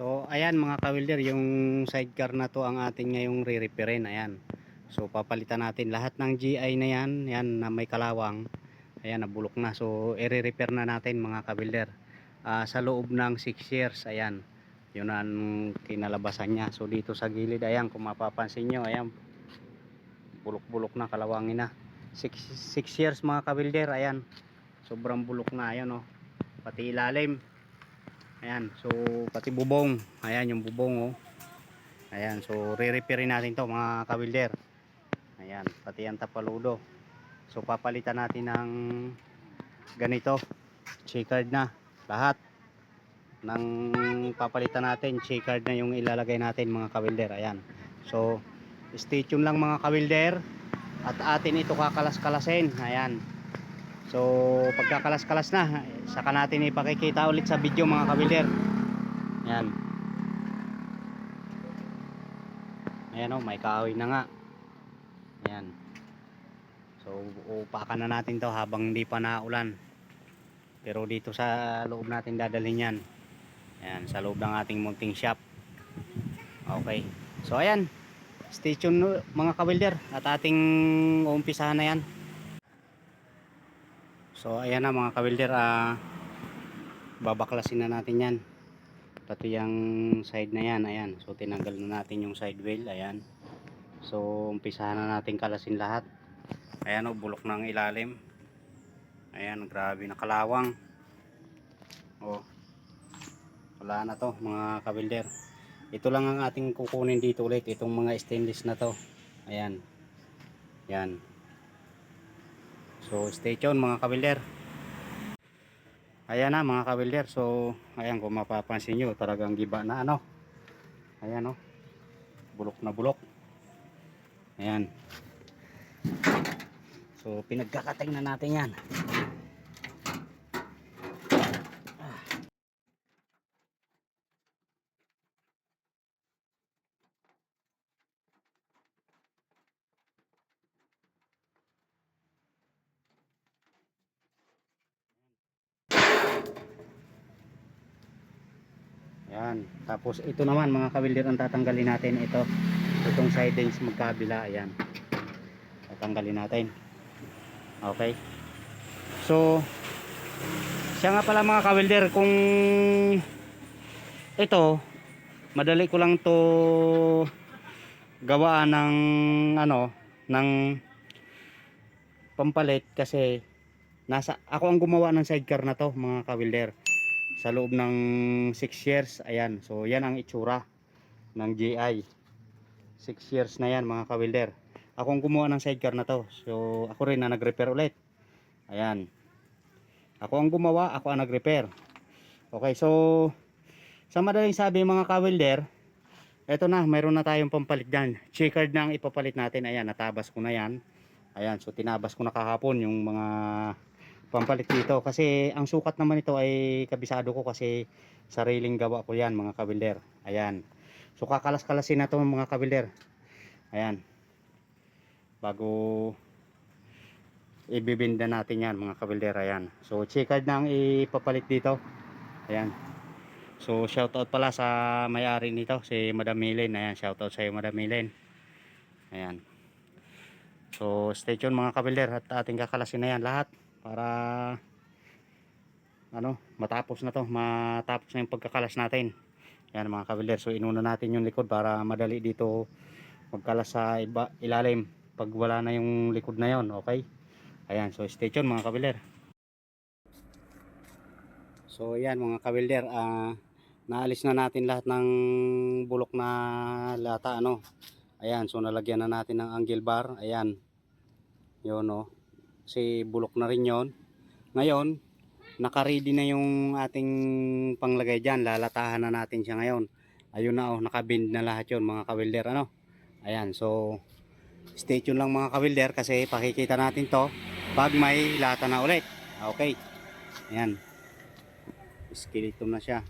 So ayan mga kawilder, yung sidecar na to ang ating ngayong re-repairin. Ayan. So papalitan natin lahat ng GI na yan, yan na may kalawang. Ayan, nabulok na. So i-repair na natin mga kawilder. Ah, sa loob ng 6 years, ayan. Yun ang kinalabasan niya. So dito sa gilid, ayan, kung mapapansin nyo, ayan. Bulok-bulok na, kalawangin na. 6 years mga kawilder, ayan. Sobrang bulok na, ayan oh. Pati ilalim. Ayan, so pati bubong. Ayan yung bubong oh. Ayan, so re-repairin natin to mga kawilder. Ayan, pati ang tapaludo. So papalitan natin ng ganito. Checkered na lahat. Nang papalitan natin, checkered na yung ilalagay natin mga kawilder. Ayan. So stay tuned lang mga kawilder. At atin ito kakalas-kalasin. Ayan. So, pagkakalas-kalas na, saka natin ipakikita ulit sa video mga kabilder. Ayan. Ayan o, may kahoy na nga. Ayan. So, upakan na natin to habang hindi pa naulan. Pero dito sa loob natin dadalhin yan. Ayan, sa loob ng ating munting shop. Okay. So, ayan. Stay tuned mga kabilder at ating umpisahan na yan. So ayan na mga kawilder, ah babaklasin na natin yan. Pati yung side na yan, ayan. So tinanggal na natin yung side wheel, ayan. So umpisahan na natin kalasin lahat. Ayan o, bulok ng ilalim. Ayan, grabe nakalawang. Oh. Wala na to mga kawilder. Ito lang ang ating kukunin dito ulit, itong mga stainless na to. Ayan. Yan. So stay tuned mga kabilder. Ayan na mga kabilder. So ayan kung mapapansin nyo talagang giba na ano. Ayan o. Bulok na bulok. Ayan. So pinagkakating na natin yan. Ayan. Tapos ito naman mga kabilder ang tatanggalin natin ito. Itong sidings magkabila. Ayan. Tatanggalin natin. Okay. So siya nga pala mga kabilder kung ito madali ko lang to gawaan ng ano ng pampalit kasi nasa ako ang gumawa ng sidecar na to mga kabilder sa loob ng 6 years ayan. So yan ang itsura ng GI 6 years na yan mga kawilder ako ang gumawa ng sidecar na to. So ako rin na nag repair ulit. Ayan. Ako ang gumawa ako ang nag repair okay so sa madaling sabi mga kawilder eto na mayroon na tayong pampalit dyan. Checkered na ang ipapalit natin. Ayan natabas ko na yan. Ayan so tinabas ko na kahapon yung mga pampalit dito. Kasi ang sukat naman ito ay kabisado ko kasi sariling gawa ko yan mga kabilder. Ayan. So kakalas-kalasin na to mga kabilder. Ayan. Bago ibibinda natin yan mga kabilder. Ayan. So checkered na ang ipapalit dito. Ayan. So shoutout pala sa may-ari nito si Madam Milen ayan shoutout sa iyo Madam Milen ayan. So stay tuned mga kabilder at ating kakalasin na yan lahat para ano matapos na to matapos na yung pagkakalas natin. Yan mga kabilder so inuna natin yung likod para madali dito magkalas sa iba, ilalim pag wala na yung likod na yon okay? Ayan so stay tuned mga kabilder so yan mga kabilder ah naalis na natin lahat ng bulok na lata ano? Ayan so nalagyan na natin ng angle bar ayan. Yun oh kasi bulok na rin yon ngayon nakaready na yung ating panglagay dyan. Lalatahan na natin siya ngayon. Ayun na oh nakabind na lahat yon mga kawilder ano? Ayan so stay tuned lang mga kawilder kasi pakikita natin to pag may lata na ulit. Okay. Ayan. Skeleton na siya